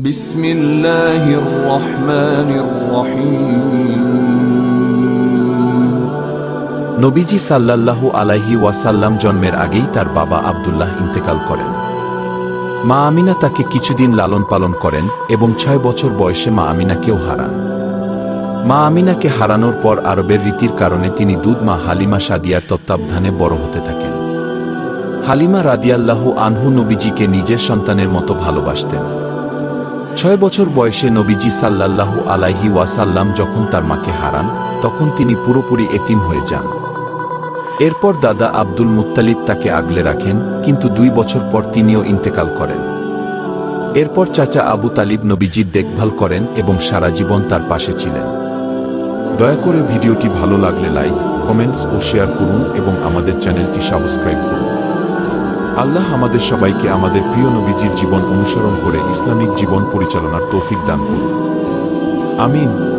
بسم الله الرحمن الرحيم নবীজি সাল্লাল্লাহু আলাইহি ওয়াসাল্লাম জন্মের আগেই তার বাবা আব্দুল্লাহ ইন্তেকাল করেন মা আমিনা তাকে কিছুদিন লালন পালন করেন এবং ছয় বছর বয়সে মা আমিনাকেও হারান মা আমিনাকে হারানোর পর আরবের রীতির কারণে তিনি দুধ মা হালিমা সাদিয়ার তত্ত্বাবধানে বড় হতে থাকেন হালিমা রাদিয়াল্লাহু আনহু নবীজিকে নিজের সন্তানের মতো ভালোবাসতেন ছয় বছর বয়সে নবীজি সাল্লাল্লাহু আলাইহি ওয়াসাল্লাম যখন তার মাকে হারান, তখন তিনি পুরোপুরি এতিম হয়ে যান। এরপর দাদা আব্দুল মুত্তালিব তাকে আগলে রাখেন, কিন্তু দুই বছর পর তিনিও ইন্তেকাল করেন। এরপর চাচা আবু তালিব নবীজির দেখভাল করেন এবং সারা জীবন তার পাশে ছিলেন। দয়া করে ভিডিওটি ভালো লাগলে লাইক, কমেন্টস ও শেয়ার করুন এবং আমাদের চ্যানেলটি সাবস্ক্রাইব করুন। আল্লাহ আমাদের সবাইকে আমাদের প্রিয় নবীজির জীবন অনুসরণ করে ইসলামিক জীবন পরিচালনার তৌফিক দান করুন। আমিন।